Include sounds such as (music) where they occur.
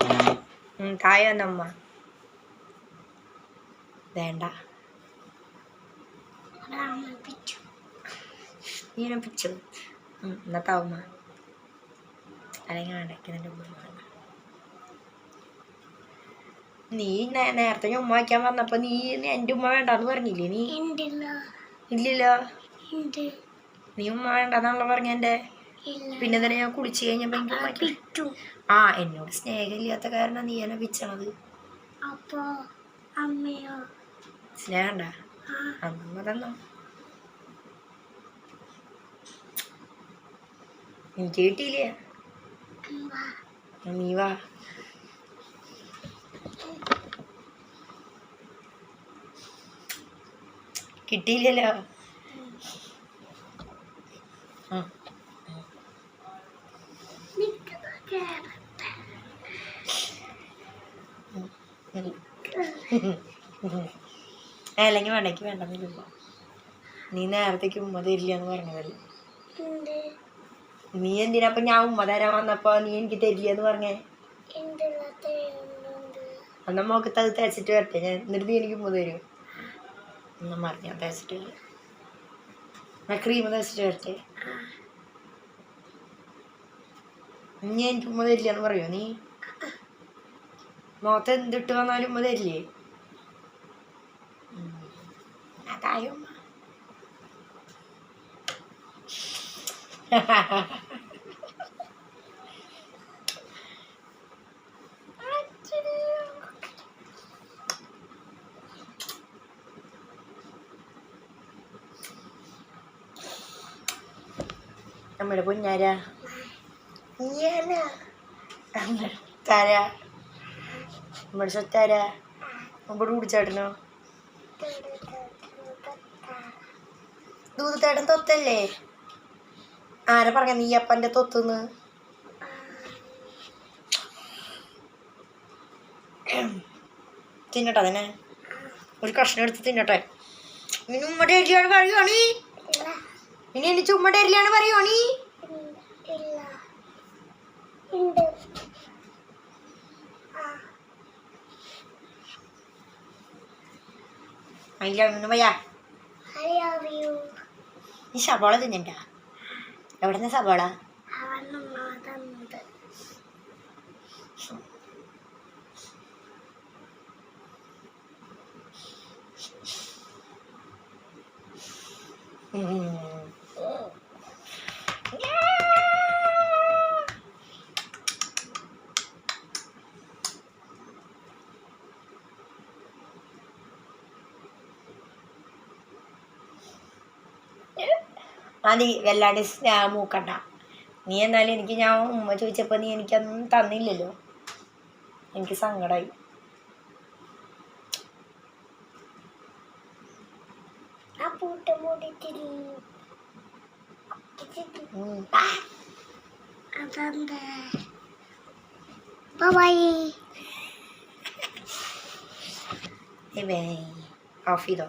ഉം, നമ്മ വേണ്ട. നീനെ പിച്ചു. എന്നാ താവുമ്മ അല്ലെങ്കിൽ അടയ്ക്കുന്നതിന്റെ ഉമ്മ നീ നേരത്തെ ഉമ്മ വയ്ക്കാൻ പറഞ്ഞപ്പോ നീ എന്റെ ഉമ്മ വേണ്ടാന്ന് പറഞ്ഞില്ലേ നീ? ഇല്ലല്ലോ. നീ ഉമ്മ വേണ്ടെന്നാണല്ലോ പറഞ്ഞ എന്റെ പിന്നെ തന്നെ ഞാൻ കുളിച്ചു കഴിഞ്ഞപ്പോൾ എനിക്ക് ആ എന്നോട് സ്നേഹമില്ലാത്ത കാരണം നീ എന്നെ വിച്ചണത് അപ്പോ അമ്മയോ? സ്നേഹണ്ട. അമ്മ തന്നോ. എനിക്ക് കിട്ടിയില്ലേ? നീ വാ. കിട്ടിയില്ലല്ലോ. ആ (laughs) അല്ലെങ്കിൽ വേണ്ടെങ്കിൽ വേണ്ടെന്നില്ല നീ നേരത്തേക്ക് ഉമ്മ തരില്ല എന്ന് പറഞ്ഞതല്ലേ നീ എന്തിനാ അപ്പൊ ഞാൻ ഉമ്മ തരാൻ വന്നപ്പോ നീ എനിക്ക് തരില്ല എന്ന് പറഞ്ഞേ അന്ന മോക്ക് അത് തേച്ചിട്ട് വരട്ടെ ഞാൻ. എന്നിട്ട് നീ എനിക്ക് ഉമ്മ തരും? എന്നാ മറിഞ്ഞാ തേച്ചിട്ട് വരും ഞാൻ ക്രീം തേച്ചിട്ട് വരട്ടെ. നീ എനിക്ക് ഉമ്മ തരില്ല എന്ന് പറയോ? നീ മുഖത്ത് എന്തിട്ട് വന്നാലും ഉമ്മ തരില്ലേ? നമ്മുടെ പൊന്നാര? താര. നമ്മുടെ സ്വത്താര നമ്മുടെ കുടിച്ചാട്ടനോ ദൂതത്തേടൻ തൊത്തല്ലേ? ആരാ പറഞ്ഞ നീ അപ്പന്റെ തൊത്തുന്ന്? തിന്നട്ടെ അതിനെ. ഒരു കഷ്ണം എടുത്ത് തിന്നട്ടെ. ഇനി ഉമ്മടെ അരിയാണ് പറയുവാണീ? ഇനി എനിക്ക് ഉമ്മടെ അരിയാണ് പറയുവാണീ? അതിലൊന്നും യു നീ സബോള തിന്നണ്ട? എവിടെന്ന സബോള ഉം. മതി വല്ലാണ്ട് സ്നാ മൂക്കണ്ട. നീ എന്നാലും എനിക്ക് ഞാൻ ഉമ്മ ചോദിച്ചപ്പോൾ നീ എനിക്കൊന്നും തന്നില്ലല്ലോ. എനിക്ക് സങ്കടമായി. ഓഫ് ചെയ്തോ.